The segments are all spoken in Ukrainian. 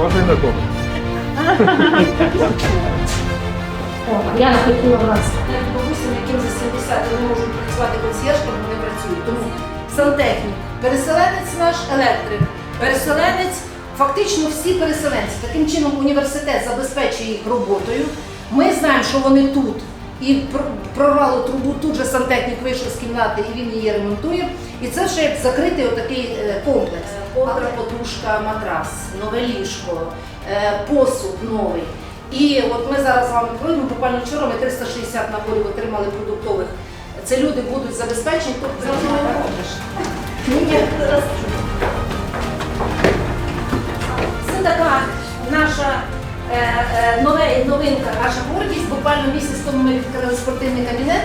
Схожий на кого? Я хотіла вас бабусям, яким за 70 не можуть працювати консьєржками, вони працюють. Тому сантехнік, переселенець наш електрик, переселенець, фактично всі переселенці. Таким чином університет забезпечує їх роботою. Ми знаємо, що вони тут. І пр- прорвало трубу, тут же сантехнік вийшов з кімнати і він її ремонтує. І це вже як закритий отакий е, комплекс. Ковдра, подушка, матрас, нове ліжко, е, посуд новий. І от ми зараз з вами пройдемо, буквально вчора ми 360 наборів отримали продуктових. Це люди будуть забезпечені, тобто зараз не робиш. Ні. Це така наша е, е, нове- новинка, наша гордість. Буквально місяць тому ми відкрили спортивний кабінет.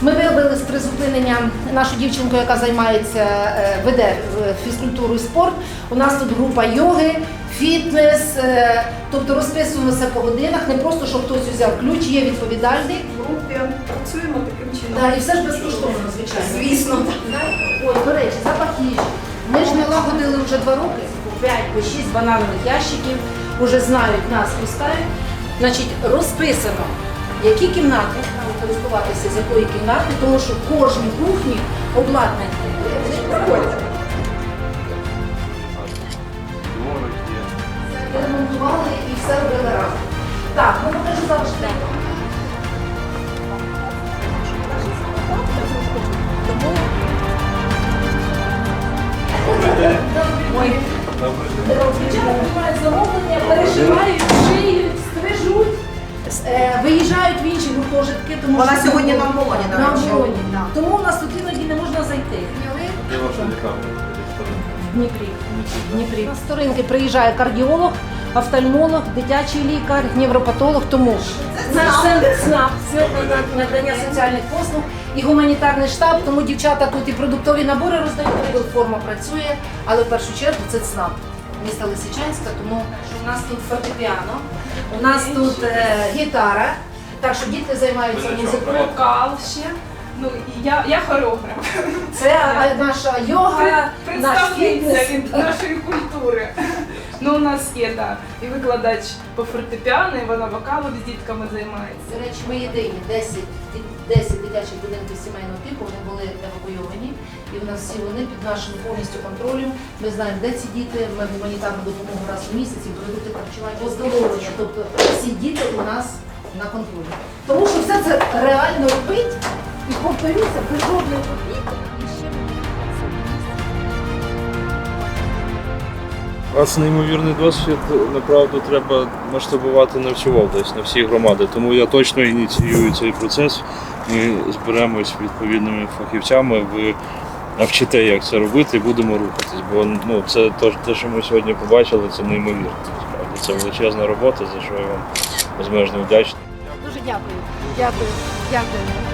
Ми виявили з призупинення нашу дівчинку, яка займається, е, веде е, фізкультуру і спорт. У нас тут група йоги, фітнес, е, тобто розписуємося по годинах, не просто, щоб хтось взяв ключ, є відповідальний. В групі працюємо таким чином. Да, і все ж безкоштовно, звичайно. Звісно, Ой, до речі, запах їжі. Ми ж налагодили вже два роки, по 5, по 6 бананових ящиків, уже знають нас, пускають. Значить, розписано, які кімнати нам користуватися, з якої кімнати, тому що кожній кухні обладнання. Це перешивають, шиють, стрижуть, Е, виїжджають в інші гуртожитки, тому Вона що сьогодні на оболоні, до на речі. оболоні. Да. Тому у нас тут іноді не можна зайти. Де ваша лікарня? В Дніпрі. В Дніпрі. На сторінки приїжджає кардіолог, офтальмолог, дитячий лікар, невропатолог. Тому наш центр СНАП, Центр надання соціальних послуг і гуманітарний штаб. Тому дівчата тут і продуктові набори роздають, форма працює, але в першу чергу це ЦНАП. Міста Лисичанська, тому що у нас тут фортепіано, у нас тут е, гітара, так що діти займаються музикою. вокал ще. Ну і я, я хореограф. Це е, наша йога, наш Представниця фітнес. від нашої культури. Ну, у нас є да, і викладач по фортепіано, і вона вокалом з дітками займається. До речі, ми єдині 10, ді- 10 дитячих будинків сімейного типу, вони були евакуйовані. І в нас всі вони під нашим повністю контролем. Ми знаємо, де ці діти, ми гуманітарну допомогу раз в місяць, і продукти харчування, оздоровлення. Тобто всі діти у нас на контролі. Тому що все це реально робить і повторюся, без жодної копійки. У вас неймовірний досвід, направду треба масштабувати на всю область, на всі громади. Тому я точно ініціюю цей процес. Ми зберемось відповідними фахівцями. Ви навчите, як це робити, і будемо рухатись. Бо ну, це те, що ми сьогодні побачили, це неймовірно. Насправді це величезна робота, за що я вам безмежно вдячний. Дуже дякую. Дякую. Дякую.